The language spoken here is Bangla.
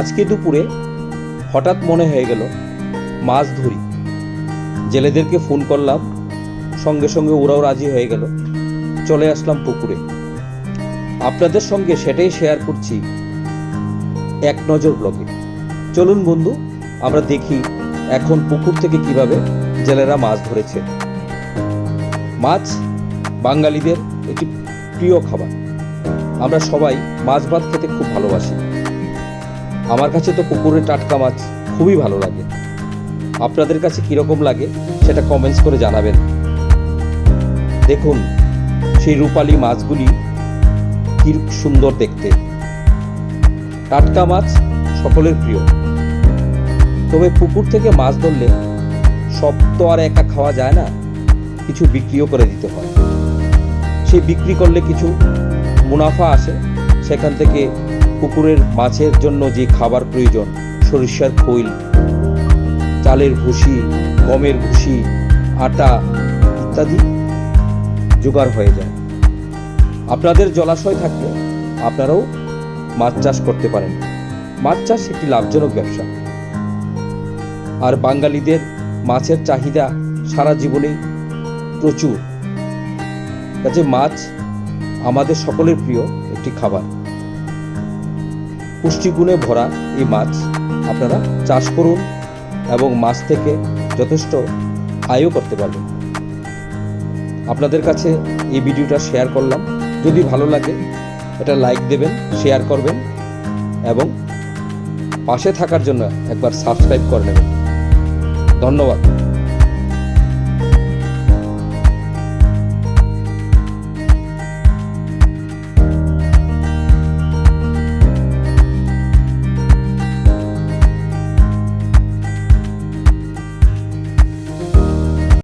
আজকে দুপুরে হঠাৎ মনে হয়ে গেল, মাছ ধরি। জেলেদেরকে ফোন করলাম, সঙ্গে সঙ্গে ওরাও রাজি হয়ে গেল, চলে আসলাম পুকুরে। আপনাদের সঙ্গে সেটাই শেয়ার করছি এক নজর ব্লগে চলুন বন্ধু, আমরা দেখি এখন পুকুর থেকে কীভাবে জেলেরা মাছ ধরেছে। মাছ বাঙালিদের একটি প্রিয় খাবার। আমরা সবাই মাছ ভাত খেতে খুব ভালোবাসি। আমার কাছে তো পুকুরের টাটকা মাছ খুবই ভালো লাগে। আপনাদের কাছে কীরকম লাগে সেটা কমেন্টস করে জানাবেন। দেখুন, সেই রূপালী মাছগুলি কি সুন্দর দেখতে। টাটকা মাছ সকলের প্রিয়। তবে পুকুর থেকে মাছ ধরলে সব তো আর একা খাওয়া যায় না, কিছু বিক্রিও করে দিতে হয়। সেই বিক্রি করলে কিছু মুনাফা আসে, সেখান থেকে পুকুরের মাছের জন্য যে খাবার প্রয়োজন, সরিষার খৈল, চালের ভুসি, গমের ভুসি, আটা ইত্যাদি জোগাড় হয়ে যায়। আপনাদের জলাশয় থাকলে আপনারাও মাছ চাষ করতে পারেন। মাছ চাষ একটি লাভজনক ব্যবসা। আর বাঙালিদের মাছের চাহিদা সারা জীবনেই প্রচুর। কাজে মাছ আমাদের সকলের প্রিয় একটি খাবার। পুষ্টিগুণে ভরা এই মাছ আপনারা চাষ করুন এবং মাছ থেকে যথেষ্ট আয়ও করতে পারবেন। আপনাদের কাছে এই ভিডিওটা শেয়ার করলাম। যদি ভালো লাগে এটা লাইক দেবেন শেয়ার করবেন এবং পাশে থাকার জন্য একবার সাবস্ক্রাইব করে নেবেন। ধন্যবাদ।